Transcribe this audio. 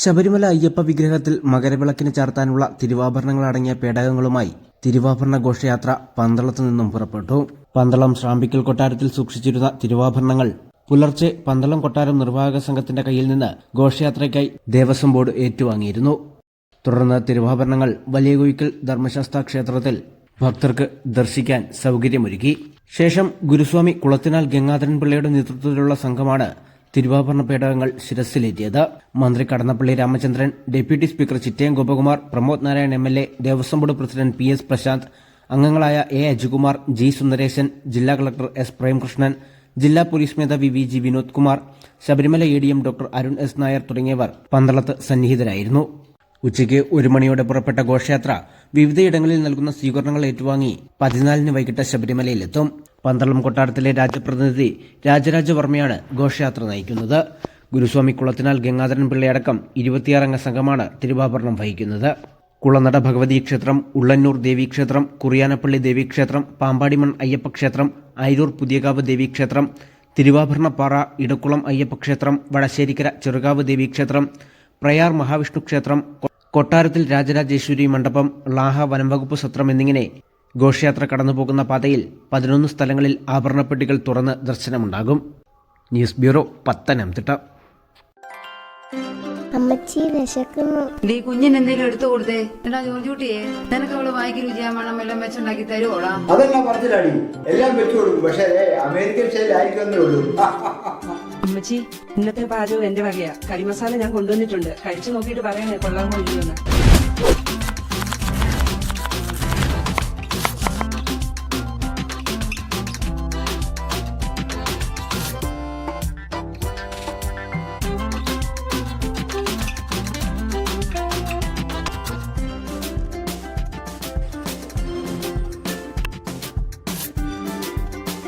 ശബരിമല അയ്യപ്പ വിഗ്രഹത്തിൽ മകരവിളക്കിന് ചാർത്താനുള്ള തിരുവാഭരണങ്ങളടങ്ങിയ പേടകങ്ങളുമായി തിരുവാഭരണ ഘോഷയാത്ര പന്തളത്തു നിന്നും പുറപ്പെട്ടു. പന്തളം ശ്രാമ്പിക്കൽ കൊട്ടാരത്തിൽ സൂക്ഷിച്ചിരുന്ന തിരുവാഭരണങ്ങൾ പുലർച്ചെ പന്തളം കൊട്ടാരം നിർവാഹക സംഘത്തിന്റെ കയ്യിൽ നിന്ന് ഘോഷയാത്രയ്ക്കായി ദേവസ്വം ബോർഡ് ഏറ്റുവാങ്ങിയിരുന്നു. തുടർന്ന് തിരുവാഭരണങ്ങൾ വലിയ കുയിക്കൽ ധർമ്മശാസ്ത്ര ക്ഷേത്രത്തിൽ ഭക്തർക്ക് ദർശിക്കാൻ സൗകര്യമൊരുക്കി. ശേഷം ഗുരുസ്വാമി കുളത്തിനാൽ ഗംഗാധരൻ പിള്ളയുടെ നേതൃത്വത്തിലുള്ള സംഘമാണ് തിരുവാഭരണ പേടകങ്ങൾ ശിരസിലേറ്റിയത്. മന്ത്രി Kadannappally Ramachandran deputy speaker Chittayam Gopakumar Pramod Narayan M L A Devaswom board president P S Prashanth അംഗങ്ങളായ എ അജികുമാർ ജി സുന്ദരേശൻ ജില്ലാ കളക്ടർ എസ് പ്രേംകൃഷ്ണൻ ജില്ലാ പോലീസ് മേധാവി V G Vinod Kumar Sabarimala A D M doctor Arun S Nair തുടങ്ങിയവർ പന്തളത്ത് സന്നിഹിതരായിരുന്നു. ഉച്ചയ്ക്ക് ഒരു മണിയോടെ പുറപ്പെട്ട ഘോഷയാത്ര വിവിധയിടങ്ങളിൽ നൽകുന്ന സ്വീകരണങ്ങൾ ഏറ്റുവാങ്ങി പതിനാലിന് വൈകിട്ട് ശബരിമലയിലെത്തും. പന്തളം കൊട്ടാരത്തിലെ രാജപ്രതിനിധി രാജരാജവർമ്മയാണ് ഘോഷയാത്ര നയിക്കുന്നത്. ഗുരുസ്വാമി കുളത്തിനാൽ ഗംഗാധരൻ പിള്ളയടക്കം ഇരുപത്തിയാറംഗ സംഘമാണ് തിരുവാഭരണം വഹിക്കുന്നത്. കുളനട ഭഗവതി ക്ഷേത്രം ഉള്ളന്നൂർ ദേവീക്ഷേത്രം കുറിയാനപ്പള്ളി ദേവീക്ഷേത്രം പാമ്പാടിമൺ അയ്യപ്പക്ഷേത്രം അയിരൂർ പുതിയകാവ് ദേവീക്ഷേത്രം തിരുവാഭരണപ്പാറ ഇടക്കുളം അയ്യപ്പക്ഷേത്രം വടശ്ശേരിക്കര ചെറുകാവ് ദേവീക്ഷേത്രം പ്രയാർ മഹാവിഷ്ണു ക്ഷേത്രം കൊട്ടാരത്തിൽ രാജരാജേശ്വരി മണ്ഡപം ലാഹ വനംവകുപ്പ് സത്രം എന്നിങ്ങനെ ഘോഷയാത്ര കടന്നുപോകുന്ന പാതയിൽ പതിനൊന്ന് സ്ഥലങ്ങളിൽ ആഭരണപ്പെട്ടികൾ തുറന്ന് ദർശനമുണ്ടാകും. News bureau Pathanamthitta. അമ്മച്ചി വിശക്കുന്നു. നീ കുഞ്ഞിന് എന്തെങ്കിലും എടുത്തു കൊടുത്തേ. എടാ ജോർജ് കുട്ടിയെ നിനക്ക് അവൾ വായിക്ക് രുചിയാമണം എല്ലാം വെച്ചുണ്ടാക്കി തരുവോടാ? അതെല്ലാം പറഞ്ഞില്ലാടി. എല്ലാം വെച്ചു കൊടുക്കും പക്ഷേ അമേരിക്കൻ ശൈലായിരിക്കുന്നേ ഉള്ളൂ. അമ്മച്ചി ഇന്നത്തെ പാചകം എന്റെ വകയാ. കരിമസാല ഞാൻ കൊണ്ടുവന്നിട്ടുണ്ട്. കഴിച്ചു നോക്കിയിട്ട് പറയണേ കൊള്ളാൻ ഇല്ലയോന്ന്